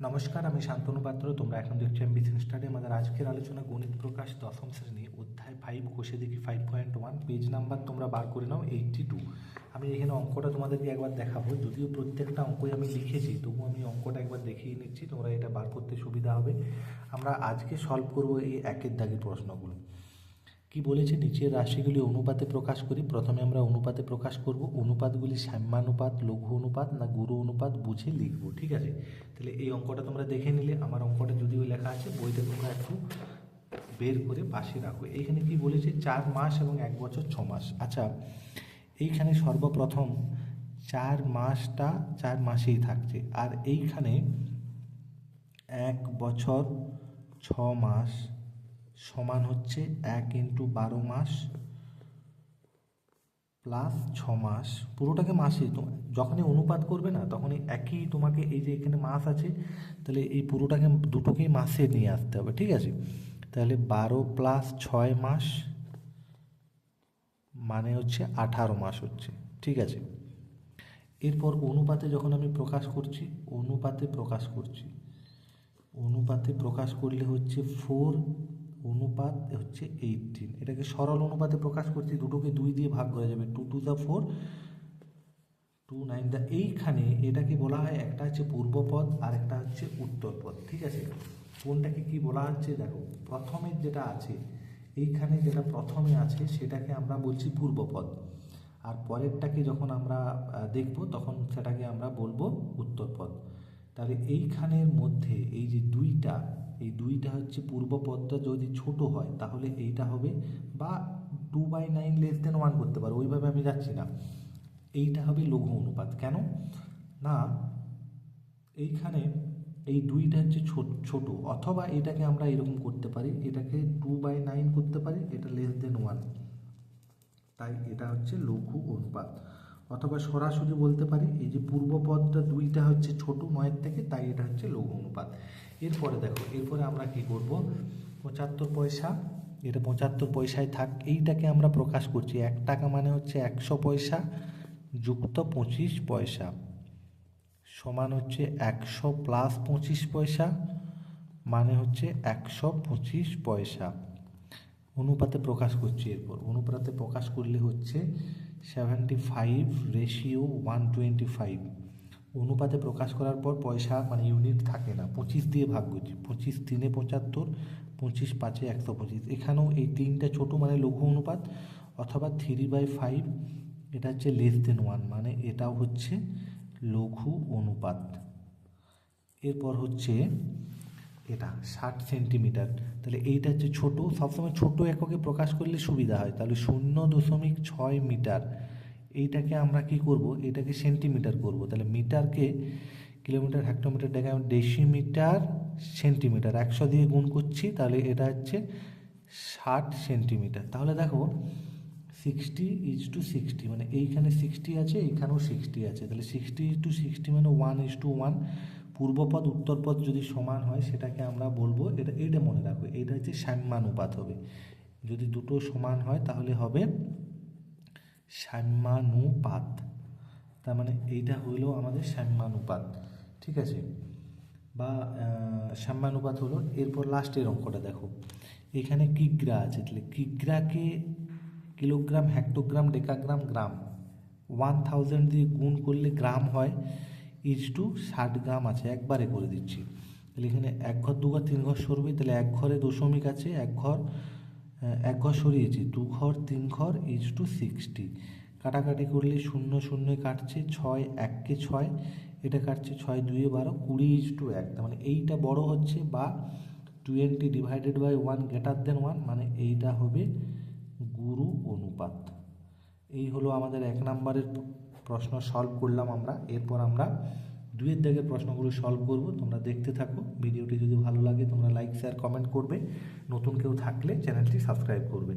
নমস্কার, আমি শান্তনু পাত্র। তোমরা এখন দেখছ এমবিসি স্টাডি আমাদের আজকের আলোচনা গণিত প্রকাশ দশম শ্রেণি অধ্যায় ফাইভ কোষে দেখি five point one page number তোমরা বার করে নাও এইটটি টু আমি এখানে অঙ্কটা তোমাদেরকে একবার দেখাবো। যদিও প্রত্যেকটা অঙ্কই আমি লিখেছি তবু আমি অঙ্কটা একবার দেখিয়ে নিচ্ছি, তোমরা এটা বার করতে সুবিধা হবে। আমরা আজকে সলভ করব এই একের দাগের প্রশ্নগুলো। কি বলেছে? নিচের রাশিগুলি অনুপাতে প্রকাশ করি। প্রথমে আমরা অনুপাতে প্রকাশ করব। অনুপাতগুলি সাম্যানুপাত, লঘু অনুপাত না গুরু অনুপাত বুঝে লিখব, ঠিক আছে? তাহলে এই অঙ্কটা তোমরা দেখে নিলে। আমার অঙ্কটা যদিও লেখা আছে বইটা তোমরা একটু বের করে পাশে রাখো। এইখানে কি বলেছে? চার মাস এবং এক বছর ছ মাস। আচ্ছা এইখানে সর্বপ্রথম চার মাসটা চার মাসেই থাকছে। আর এইখানে এক বছর ছ মাস সমান হচ্ছে এক ইন্টু বারো মাস প্লাস ছ মাস। পুরোটাকে মাসে যখনই অনুপাত করবে না, তখনই একই তোমাকে এই যে এখানে মাস আছে, তাহলে এই পুরোটাকে দুটোকেই মাসে নিয়ে আসতে হবে, ঠিক আছে? তাহলে বারো প্লাস ছয় মাস মানে হচ্ছে আঠারো মাস হচ্ছে, ঠিক আছে? এরপর অনুপাতে যখন আমি প্রকাশ করছি, অনুপাতে প্রকাশ করছি। অনুপাতে প্রকাশ করলে হচ্ছে ফোর অনুপাত হচ্ছে এইটিন এটাকে সরল অনুপাতে প্রকাশ করছি, দুটোকে দুই দিয়ে ভাগ করা যাবে। Two two the four two nine the এইখানে এটাকে বলা হয় একটা হচ্ছে পূর্বপদ আর একটা হচ্ছে উত্তরপদ, ঠিক আছে? কোনটাকে কি বলা হচ্ছে? দেখো, প্রথমে যেটা আছে, এইখানে যেটা প্রথমে আছে, সেটাকে আমরা বলছি পূর্বপদ। আর পরেরটাকে যখন আমরা দেখব, তখন সেটাকে আমরা বলব উত্তরপদ। তাহলে এইখানের মধ্যে এই যে দুইটা, এই দুইটা হচ্ছে পূর্বপদটা যদি ছোট হয়, তাহলে এইটা হবে বা two by nine less than one করতে পারো, ওইভাবে আমি যাচ্ছি না। এইটা হবে লঘু অনুপাত, কেন? না, এইখানে এই দুইটা হচ্ছে ছোট ছোট, অথবা এটাকে আমরা এরকম করতে পারি, এটাকে টু বাই নাইন করতে পারি, এটা লেস দেন ওয়ান তাই এটা হচ্ছে লঘু অনুপাত। অথবা সরাসরি বলতে পারি, এই যে পূর্বপদটা দুইটা হচ্ছে ছোট, নয়ের থেকে, তাই এটা হচ্ছে লঘু অনুপাত। এরপরে দেখো, এরপরে আমরা কি করব? পঁচাত্তর পয়সা, এটা পঁচাত্তর পয়সায় থাক, এইটাকে আমরা প্রকাশ করছি। এক টাকা মানে হচ্ছে একশো পয়সা, যুক্ত পঁচিশ পয়সা। সমান হচ্ছে একশো প্লাস পঁচিশ পয়সা মানে হচ্ছে একশো পঁচিশ পয়সা। অনুপাতে প্রকাশ করছি এরপর। অনুপাতে প্রকাশ করলে হচ্ছে seventy five ratio one twenty five অনুপাতে প্রকাশ করার পর পয়সা মানে ইউনিট থাকে না। পঁচিশ দিয়ে ভাগ করছি। পঁচিশ তিনে পঁচাত্তর, পঁচিশ পাঁচে একশো পঁচিশ। এখানেও এই তিনটা ছোট মানে লঘু অনুপাত অথবা থ্রি বাই ফাইভ এটা হচ্ছে লেস দেন ওয়ান মানে এটাও হচ্ছে লঘু অনুপাত। এরপর হচ্ছে ষাট সেন্টিমিটার। তাহলে এইটা হচ্ছে ছোটো, সবসময় ছোটো এককে প্রকাশ করলে সুবিধা হয়। তাহলে শূন্য দশমিক ছয় মিটার। এইটাকে আমরা কি করব? এটাকে সেন্টিমিটার করব। তাহলে মিটারকে কিলোমিটার, হেক্টোমিটার ডেকে ডেসিমিটার সেন্টিমিটার একশো দিয়ে গুণ করছি, তাহলে এটা হচ্ছে ষাট সেন্টিমিটার। তাহলে দেখো, সিক্সটি ইজ টু সিক্সটি মানে এইখানে সিক্সটি আছে, এইখানেও সিক্সটি আছে। তাহলে সিক্সটি ইজ টু সিক্সটি মানে ওয়ান ইজ টু ওয়ান। পূর্বপদ, উত্তরপদ যদি সমান হয়, সেটাকে আমরা বলব এটা এটা মনে রাখো, এটা হচ্ছে সাম্যানুপাত হবে। যদি দুটো সমান হয়, তাহলে হবে সাম্যানুপাত। তার মানে এইটা হইল আমাদের সাম্যানুপাত, ঠিক আছে? বা সাম্যানুপাত হলো, এরপর লাস্টের অঙ্কটা দেখো। এখানে কিগ্রা আছে, তাহলে কিগ্রাকে kilogram hectogram decagram gram one thousand দিয়ে গুণ করলে গ্রাম হয়। ইজ টু ষাট গ্রাম আছে, একবারে করে দিচ্ছি। তাহলে এখানে এক ঘর, দু ঘর, তিন ঘর সরবে, তাহলে এক ঘরে দশমিক আছে, এক ঘর এক ঘর সরিয়েছি, দু ঘর, তিন ঘর ইজ টু সিক্সটি। কাটাকাটি করলে শূন্য শূন্য কাটছে, ছয়, এককে ছয়, এটা কাটছে ছয়, দুয়ে বারো, কুড়ি ইজ টু এক। তার মানে এইটা বড় হচ্ছে বা twenty divided by one greater than one মানে এইটা হবে গুরু অনুপাত। এই হলো আমাদের এক নম্বরের প্রশ্ন সলভ করলাম আমরা। এরপর আমরা দুয়ের দাগের প্রশ্নগুলো সলভ করব। তোমরা দেখতে থাকো। ভিডিওটি যদি ভালো লাগে তোমরা লাইক শেয়ার কমেন্ট করবে। নতুন কেউ থাকলে চ্যানেলটি সাবস্ক্রাইব করবে।